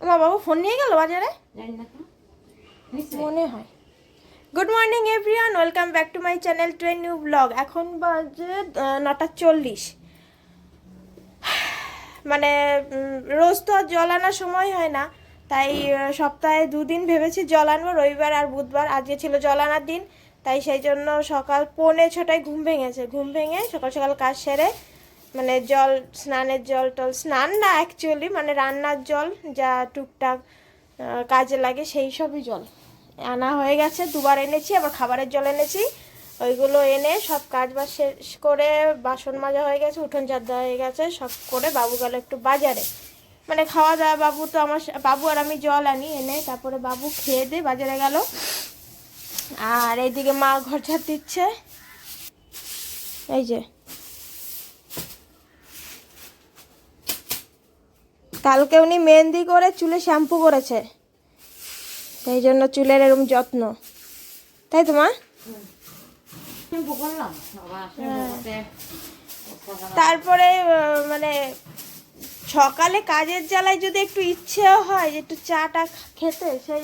আমার বাবু ফোন নিয়ে গেল বাজারে? না মনে হয়। Good morning everyone welcome back to my channel to new vlog এখন বাজে নটা চল্লিশ। মানে রোজ তো আর জল আনার সময় হয় না। তাই সপ্তাহে দুদিন ভেবেছি জল আনব রবিবার আর বুধবার। আজকে ছিল জল আনার দিন। তাই সেই জন্য সকাল পৌনে ছটায় ঘুম ভেঙেছে। ঘুম ভেঙে সকাল সকাল কাজ সেরে মানে জল, স্নানের জল টল, স্নান না অ্যাকচুয়ালি মানে রান্নার জল যা টুকটাক কাজে লাগে সেই সবই জল। আনা হয়ে গেছে, দুবার এনেছি, আবার খাবারের জল এনেছি। ওইগুলো এনে সব কাজ বাজ শেষ করে বাসন মাজা হয়ে গেছে, উঠোন চাদ্দা হয়ে গেছে, সব করে বাবু গেল একটু বাজারে। মানে খাওয়া দাওয়া, বাবু তো আমার বাবু আর আমি জল আনি, এনে তারপরে বাবু খেয়ে দিয়ে বাজারে গেল। আর এইদিকে মা ঘর ঝাড় দিচ্ছে। এই যে কালকে উনি মেহেন্দি করে চুলে শ্যাম্পু করেছে। সেই জন্য চুলের এরকম যত্ন। তাই তো মা? করতে তারপরে মানে সকালে কাজের জ্বালায় যদি একটু ইচ্ছেও হয় যে একটু চাটা খেতে সেই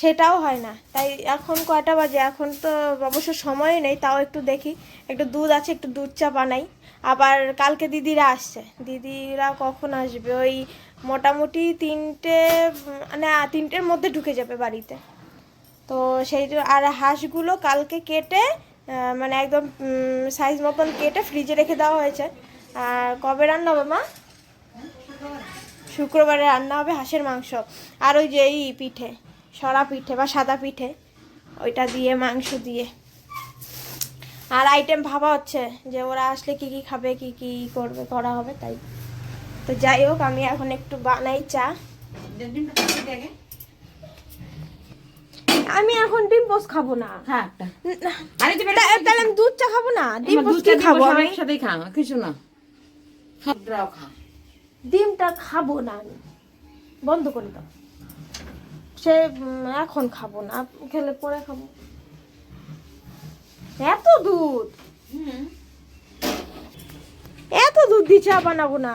সেটাও হয় না। তাই এখন কয়টা বাজে? এখন তো অবশ্য সময় নেই তাও একটু দেখি। একটু দুধ আছে একটু দুধ চা বানাই। আবার কালকে দিদিরা আসছে। দিদিরা কখন আসবে? ওই মোটামুটি তিনটে উম, না তিনটের মধ্যে ঢুকে যাবে বাড়িতে। তো সেই আর হাঁসগুলো কালকে কেটে মানে একদম সাইজ মতন কেটে ফ্রিজে রেখে দেওয়া হয়েছে। আর কবে রান্না হবে মা? শুক্রবারে রান্না হবে হাঁসের মাংস। আর ওই যে এই পিঠে সরা পিঠে বা সাদা পিঠে ওইটা দিয়ে মাংস দিয়ে। আর আইটেম ভাবা হচ্ছে যে ওরা আসলে কি কি খাবে কি কি করবে করা হবে তাই। তো যাই হোক আমি এখন একটু বানাই চা। ডিমটা আমি এখন ডিম পোস খাব না। খা একটা। আরে তাহলে আমি দুধ চা খাব না? ডিম পোস কি খাব আমি? একসাথেই খা কিছু না। খাদ্রাও খা। ডিমটা খাব না আমি। বন্ধ করে দাও। সে এখন খাব না খেলে পরে খাব। এত দুধ? হুম। এত দুধ দিয়ে চা বানাবো না।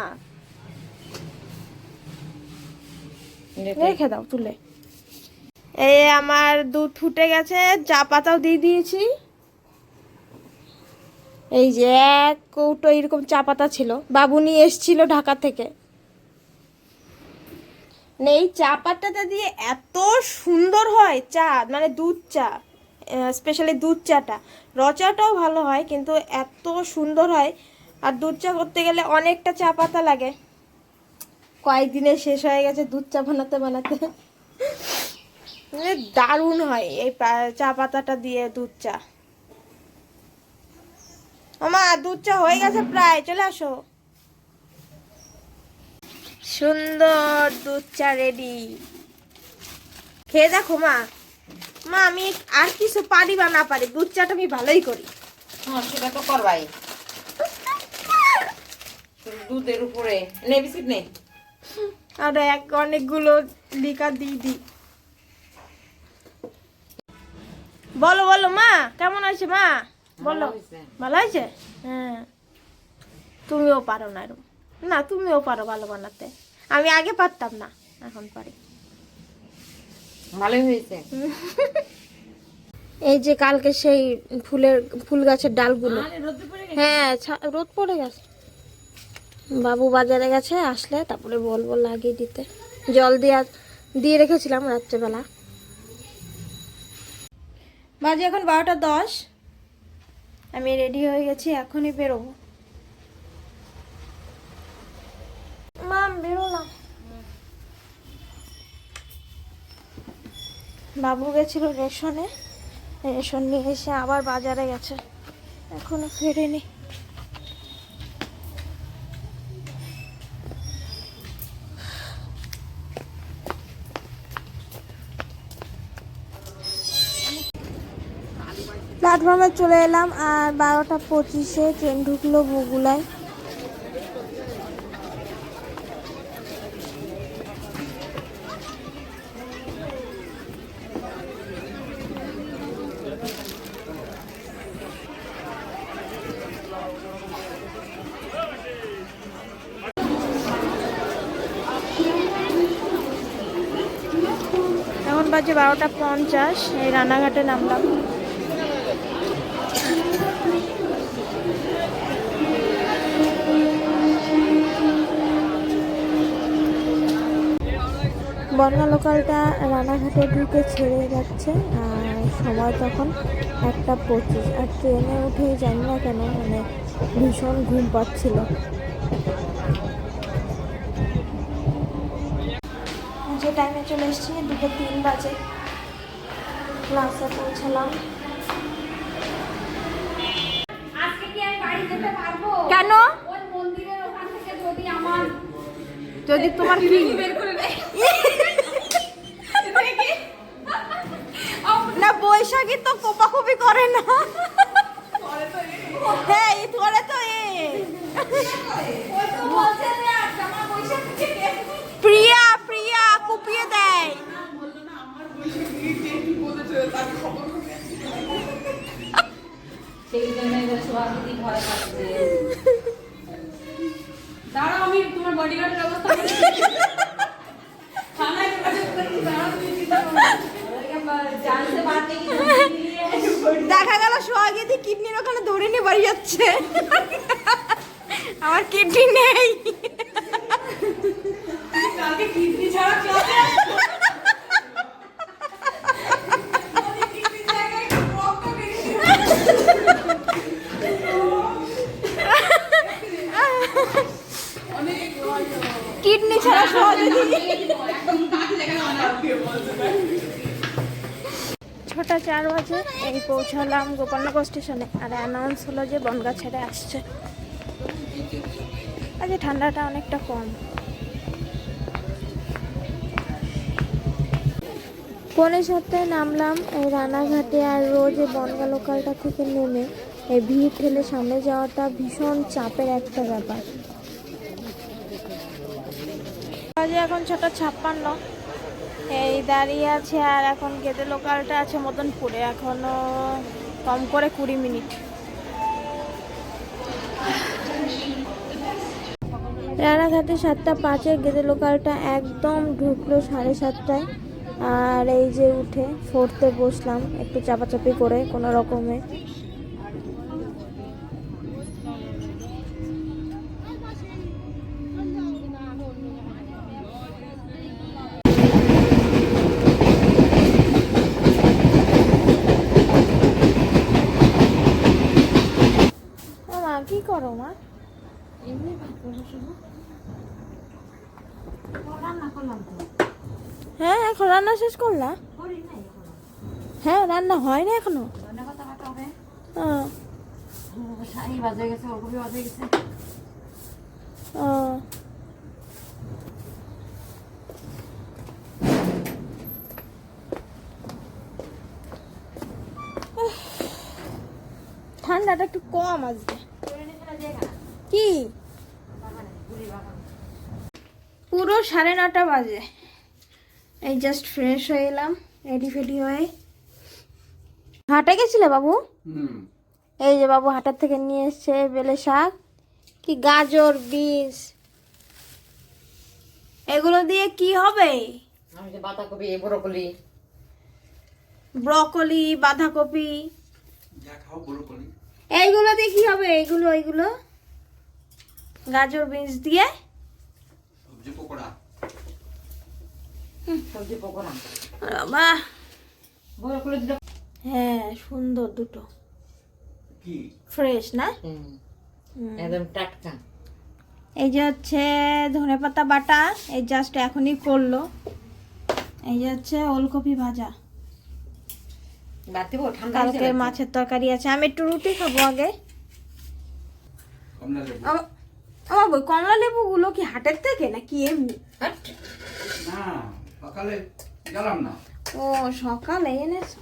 রেখে দাও তুলে। এই আমার দুধ ফুটে গেছে চা পাতাও দিয়ে দিয়েছি। এই যে এক কৌটো এরকম চা পাতা ছিল বাবু নিয়ে এসছিল ঢাকা থেকে। মানে এই চা পাতাটা দিয়ে এত সুন্দর হয় চা মানে দুধ চা স্পেশালি দুধ চাটা। র চাটাও ভালো হয় কিন্তু এত সুন্দর হয়। আর দুধ চা করতে গেলে অনেকটা চা পাতা লাগে। কয়েকদিনে শেষ হয়ে গেছে, দুধ চা বানাতে বানাতে। দারুণ হয় এই চা পাতাটা দিয়ে দুধ চা। আমা দুধ চা হয়ে গেছে প্রায়, চলে আসো। সুন্দর দুধ চা রেডি খেয়ে দেখো, মা। মা, আমি আর কিছু পারি বা না পারি, দুধ চাটা আমি ভালোই করি। সেটা তো করবাই। দুধের উপরে। নে, বিস্কিট নে। আর এক অনেকগুলো লিকা দিই দিই বলো বলো মা কেমন আছে মা? বলো ভালো আছে? হ্যাঁ। তুমিও পারো না এরকম না তুমিও পারো ভালো বানাতে। আমি আগে পারতাম না এখন পারি। ভালোই হয়েছে। এই যে কালকে সেই ফুলের ফুল গাছের ডালগুলো। হ্যাঁ রোদ পড়ে গেছে। বাবু বাজারে গেছে, আসলে তারপরে বলব লাগিয়ে দিতে। জল দিয়ে দিয়ে রেখেছিলাম রাত্রেবেলা। বাজে এখন বারোটা দশ। আমি রেডি হয়ে গেছি, এখনই বেরোবো। বেরোলাম। বাবু গেছিল রেশনে। রেশন নিয়ে এসে আবার বাজারে গেছে। এখনও ফেরেনি। প্ল্যাটফর্মে চলে এলাম আর বারোটা পঁচিশে ট্রেন ঢুকলো বগুলায় এখন বাজে বারোটা পঞ্চাশ, এই রানাঘাটে নামলাম। বনগা লোকালটা রানাঘাটের দিকে ছেড়ে যাচ্ছে আর সময় তখন একটা পঁচিশ। আর ট্রেনে উঠে জানি না কেন মানে ভীষণ ঘুম পাচ্ছিল। যে টাইমে চলে এসেছি দুটো তিন বাজে। ক্লাসে পৌঁছালাম। কেন? মন্দিরের ওখান থেকে যদি আমার যদি তোমার কি? বের করে বৈশাখী তো কোপাকুপি করে না? হ্যাঁ থেকে প্রিয়া প্রিয়া দেয়। দাঁড়াও, আমি তোমার বডিগার্ডের ব্যবস্থা গেল সোহাগিদি কিডনির ওখানে দৌড়ে নিয়ে বাড়ি যাচ্ছে। আমার কিডনি নেই। কালকে কিডনি ছাড়া কিডনি ছাড়া সোহাগিদি ছটা চার বাজে, এই পৌঁছালাম গোপালনগর স্টেশনে। আর অ্যানাউন্স হলো যে বনগা ছেড়ে আসছে। আজকে ঠান্ডাটা অনেকটা কম। পৌনে সাতটায় নামলাম এই রানাঘাটে আর রোজ এই বনগা লোকালটা থেকে নেমে এই ভিড় ঠেলে সামনে যাওয়াটা ভীষণ চাপের একটা ব্যাপার। বাজে এখন ছটা ছাপ্পান্ন। এই দাঁড়িয়ে আছে আর এখন গেদে লোকালটা আছে মদনপুরে, এখনও কম করে কুড়ি মিনিট। রানাঘাটে সাতটা পাঁচে গেদে লোকালটা একদম ঢুকলো সাড়ে সাতটায়, আর এই যে উঠে ফোর্থে বসলাম, একটু চাপাচাপি করে কোনো রকমে ও মা কি করো মা। হ্যাঁ এখন রান্না শেষ করলা? এখনও হ্যাঁ রান্না এখনও। গেছে ও। উফ, ঠান্ডাটা একটু কম আজকে। কি? পুরো সাড়ে নটা বাজে। এই জাস্ট ফ্রেশ হয়ে এলাম রেডি ফেডি হয়ে। হাটে গেছিলে বাবু? এই যে বাবু হাটার থেকে নিয়ে এসছে বেলে শাক। কি গাজর বিনস। এগুলো দিয়ে কি হবে? বাঁধাকপি ব্রকলি। ব্রকলি বাঁধাকপি। এইগুলো দিয়ে কি হবে? এইগুলো এইগুলো? গাজর বিনস দিয়ে? সবজি পকোড়া। বাবা। ব্রকলি দিলে হ্যাঁ সুন্দর দুটো। কি? ফ্রেশ না। একদম টাটকা। এই যে হচ্ছে ধনেপাতা বাটা এই জাস্ট এখনই করল। এই যে হচ্ছে ওলকপি ভাজা। কালকে মাছের তরকারি আছে। আমি একটু রুটি খাব আগে। কমলা আমার বই কমলা লেবুগুলো কি হাটের থেকে নাকি এমনি? ও সকালে এনেছো?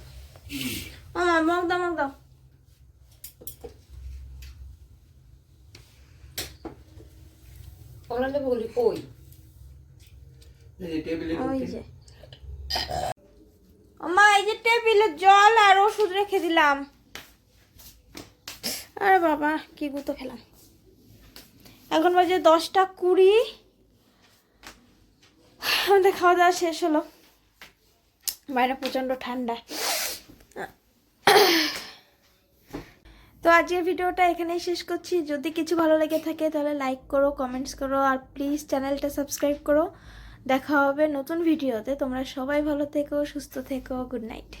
আমার মগ দাও মগ দাও। কমলা লেবু গুলি কই? এই টেবিলে ওই যে। টেবিলে জল আর ওষুধ রেখে দিলাম। আরে বাবা, কি গুতো খেলাম। এখন বাজে দশটা কুড়ি। আমাদের খাওয়া দাওয়া শেষ হলো। বাইরে প্রচণ্ড ঠান্ডা। তো আজকের ভিডিওটা এখানেই শেষ করছি। যদি কিছু ভালো লেগে থাকে তাহলে লাইক করো কমেন্টস করো, আর প্লিজ চ্যানেলটা সাবস্ক্রাইব করো। দেখা হবে নতুন ভিডিওতে। তোমরা সবাই ভালো থেকো সুস্থ থেকো গুড নাইট